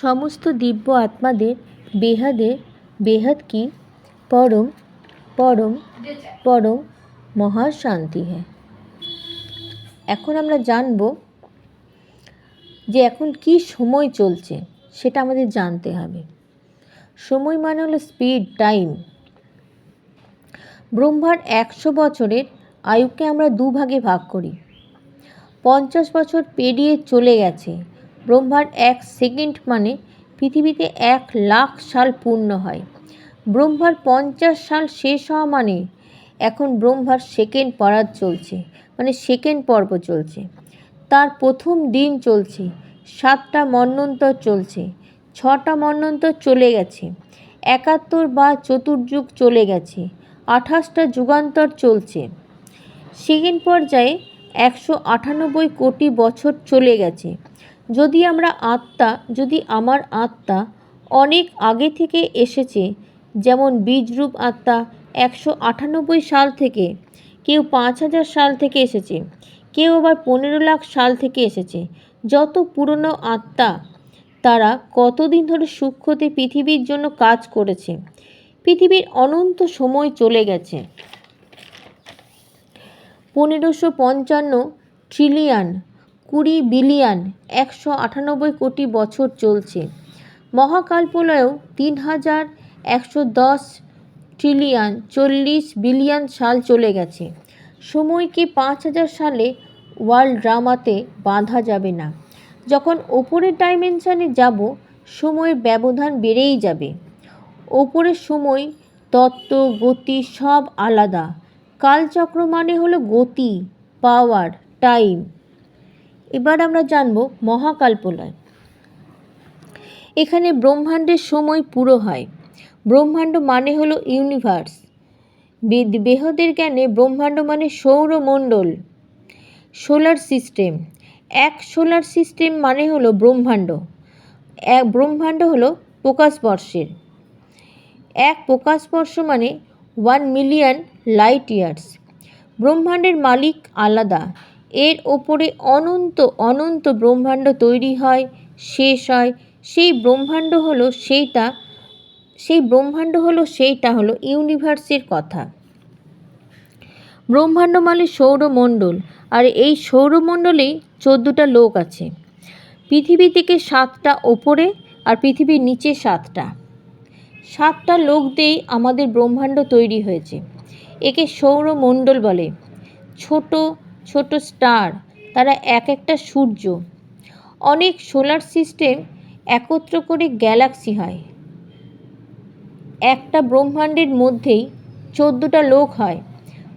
সমস্ত দিব্য আত্মাদের বেহাদের বেহাদ কি পরম পরম পরম মহাশান্তি হ্যাঁ এখন আমরা জানব যে এখন কি সময় চলছে, সেটা আমাদের জানতে হবে। সময় মানে হলো স্পিড টাইম ব্রহ্মার একশো বছরের আয়ুকে আমরা দুভাগে ভাগ করি। পঞ্চাশ বছর পেরিয়ে চলে গেছে ব্রহ্মার এক সেকেন্ড মানে পৃথিবীতে এক লাখ সাল পূর্ণ হয়। ব্রহ্মার পঞ্চাশ সাল শেষ হওয়া মানে এখন ব্রহ্মার সেকেন্ড পরাদ চলছে মানে সেকেন্ড পর্ব চলছে। তার প্রথম দিন চলছে, সাতটা মন্বন্তর চলছে, ছটা মন্বন্তর চলে গেছে, একাত্তর বা চতুর্যুগ চলে গেছে, আঠাশটা যুগান্তর চলছে। সেকেন্ড পর্যায়ে একশো আটানব্বই কোটি বছর চলে গেছে। যদি আমরা আত্মা, যদি আমার আত্মা অনেক আগে থেকে এসেছে, যেমন বীজরূপ আত্মা একশো আটানব্বই সাল থেকে, কেউ পাঁচ হাজার সাল থেকে এসেছে, কেউ আবার পনেরো লাখ সাল থেকে এসেছে, যত পুরনো আত্মা তারা কতদিন ধরে সূক্ষ্মতে পৃথিবীর জন্য কাজ করেছে, পৃথিবীর অনন্ত সময় চলে গেছে। পনেরোশো পঞ্চান্ন ট্রিলিয়ন কুড়ি বিলিয়ন একশো আটানব্বই কোটি বছর চলছে। মহাকাল্পলয়েও তিন হাজার একশো দশ ট্রিলিয়ন চল্লিশ বিলিয়ন সাল চলে গেছে। সময়কে পাঁচ হাজার সালে ওয়ার্ল্ড ড্রামাতে বাঁধা যাবে না? যখন ওপরের ডাইমেনশানে যাব, সময়ের ব্যবধান বেড়েই যাবে। ওপরের সময়, তত্ত্ব, গতি সব আলাদা। কালচক্র মানে হলো গতি, পাওয়ার, টাইম। এবার আমরা জানব মহাকাল্পলয়। এখানে ব্রহ্মাণ্ডের সময় পুরো হয়। ব্রহ্মাণ্ড মানে হলো ইউনিভার্স বেহদের জ্ঞানে ব্রহ্মাণ্ড মানে সৌরমণ্ডল সোলার সিস্টেম এক সোলার সিস্টেম মানে হলো ব্রহ্মাণ্ড। এক ব্রহ্মাণ্ড হলো প্রকাশবর্ষের। এক প্রকাশবর্ষ মানে ওয়ান মিলিয়ন লাইট ইয়ার্স ব্রহ্মাণ্ডের মালিক আলাদা। এর ওপরে অনন্ত অনন্ত ব্রহ্মাণ্ড তৈরি হয়, শেষ হয়। সেই ব্রহ্মাণ্ড হলো সেইটা, সেই ব্রহ্মাণ্ড হলো সেইটা হলো ইউনিভার্সের কথা। ব্রহ্মাণ্ড মানে সৌরমণ্ডল, আর এই সৌরমণ্ডলেই চোদ্দোটা লোক আছে। পৃথিবী থেকে সাতটা ওপরে আর পৃথিবীর নিচে সাতটা। সাতটা লোক দিয়েই আমাদের ব্রহ্মাণ্ড তৈরি হয়েছে। একে সৌরমণ্ডল বলে। ছোট ছোট স্টার, তারা এক একটা সূর্য। অনেক সোলার সিস্টেম একত্র করে গ্যালাক্সি হয়। একটা ব্রহ্মাণ্ডের মধ্যেই চোদ্দোটা লোক হয়।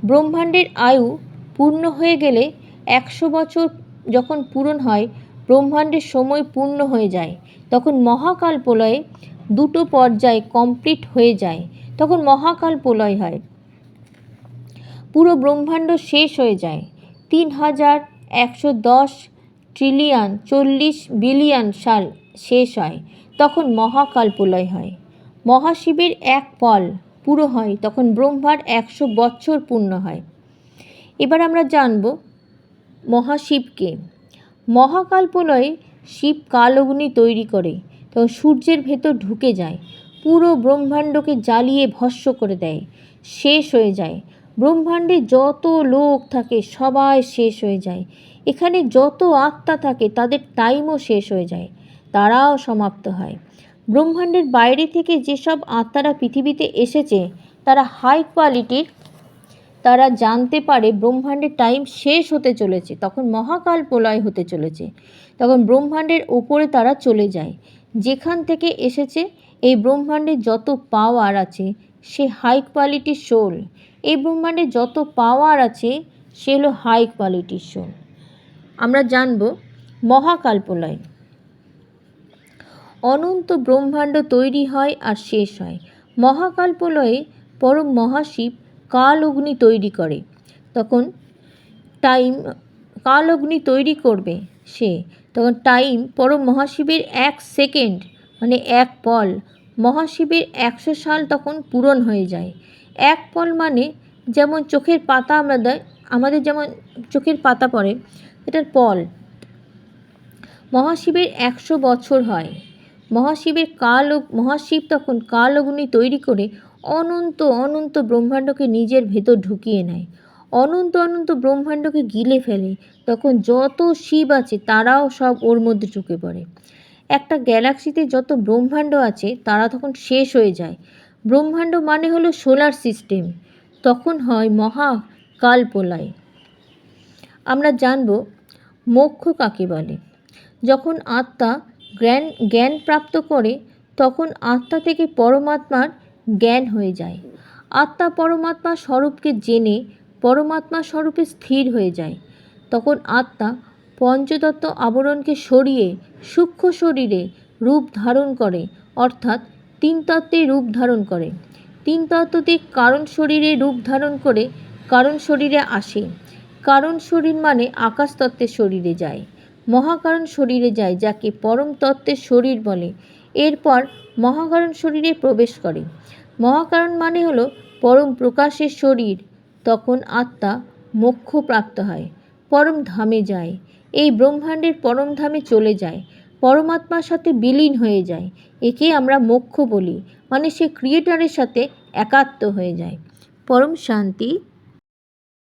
ব্রহ্মাণ্ডের আয়ু পূর্ণ হয়ে গেলে একশো বছর যখন পূরণ হয়, ব্রহ্মাণ্ডের সময় পূর্ণ হয়ে যায়। তখন মহাকাল প্রলয়ে দুটো পর্যায় কমপ্লিট হয়ে যায়। তখন মহাকাল প্রলয় হয়। পুরো ব্রহ্মাণ্ড শেষ হয়ে যায়। তিন হাজার একশো দশ ট্রিলিয়ন চল্লিশ বিলিয়ন সাল শেষ হয়, তখন মহাকালপ্রলয় হয়। মহাশিবের এক পল পুরো হয়, তখন ব্রহ্মার একশো বৎসর পূর্ণ হয়। এবার আমরা জানব মহাশিবকে। মহাকাল্পলয়ে শিব কাল অগ্নি তৈরি করে তখন সূর্যের ভেতর ঢুকে যায়, পুরো ব্রহ্মাণ্ডকে জ্বালিয়ে ভস্য করে দেয়, শেষ হয়ে যায়। ব্রহ্মাণ্ডে যত লোক থাকে সবাই শেষ হয়ে যায়। এখানে যত আত্মা থাকে তাদের টাইমও শেষ হয়ে যায়, তারাও সমাপ্ত হয়। ব্রহ্মাণ্ডের বাইরে থেকে যেসব আত্মারা পৃথিবীতে এসেছে, তারা হাই কোয়ালিটির তারা জানতে পারে ব্রহ্মাণ্ডের টাইম শেষ হতে চলেছে, তখন মহাকাল প্রলয় হতে চলেছে। তখন ব্রহ্মাণ্ডের ওপরে তারা চলে যায়। যেখান থেকে এসেছে, এই ব্রহ্মাণ্ডের যত পাওয়ার আছে সে হাই কোয়ালিটির শোল। এই ব্রহ্মাণ্ডে যত পাওয়ার আছে, সে হলো হাই কোয়ালিটির শোল। আমরা জানব মহাকাল্পলয়। অনন্ত ব্রহ্মাণ্ড তৈরি হয় আর শেষ হয়। মহাকাল্পলয়ে পরম মহাশিব কাল অগ্নি তৈরি করে। তখন টাইম কাল অগ্নি তৈরি করবে সে। তখন টাইম পরম মহাশিবের এক সেকেন্ড মানে এক পল মহাশিবের একশো সাল তখন পূরণ হয়ে যায়। এক পল মানে যেমন চোখের পাতা আমরা দেয়, আমাদের যেমন চোখের পাতা পড়ে এটার পল। মহাশিবের একশো বছর হয়। মহাশিবের কাল, মহাশিব তখন কাল অগ্নি তৈরি করে অনন্ত অনন্ত ব্রহ্মাণ্ডকে নিজের ভেতর ঢুকিয়ে নেয়। অনন্ত অনন্ত ব্রহ্মাণ্ডকে গিলে ফেলে। তখন যত শিব আছে, তারাও সব ওর মধ্যে ঢুকে পড়ে। একটা গ্যালাক্সিতে যত ব্রহ্মাণ্ড আছে, তারা তখন শেষ হয়ে যায়। ব্রহ্মাণ্ড মানে হলো সোলার সিস্টেম। তখন হয় মহা কালপ্রলয় আমরা জানব মোক্ষ কাকে বলে। যখন আত্মা জ্ঞান জ্ঞান প্রাপ্ত করে, তখন আত্মা থেকে পরমাত্মার জ্ঞান হয়ে যায়। আত্মা পরমাত্মা স্বরূপকে জেনে পরমাত্মা স্বরূপে স্থির হয়ে যায়। তখন আত্মা পঞ্চতত্ত্ব আবরণকে সরিয়ে সূক্ষ্ম শরীরে রূপ ধারণ করে, অর্থাৎ তিন তত্ত্বে রূপ ধারণ করে। তিন তত্ত্বতে কারণ শরীরে রূপ ধারণ করে, কারণ শরীরে আসে। কারণ শরীর মানে আকাশ তত্ত্বের শরীরে যায়। মহাকারণ শরীরে যায়, যাকে পরম তত্ত্বের শরীর বলে। এরপর মহাকারণ শরীরে প্রবেশ করে। মহাকারণ মানে হলো পরম প্রকাশের শরীর। তখন আত্মা মোক্ষ প্রাপ্ত হয়, পরম ধামে যায়। এই ব্রহ্মাণ্ডের পরমধামে চলে যায়, পরমাত্মার সাথে বিলীন হয়ে যায়, একে আমরা মোক্ষ বলি মানে সে ক্রিয়েটারের সাথে একাত্ম হয়ে যায়। পরম শান্তি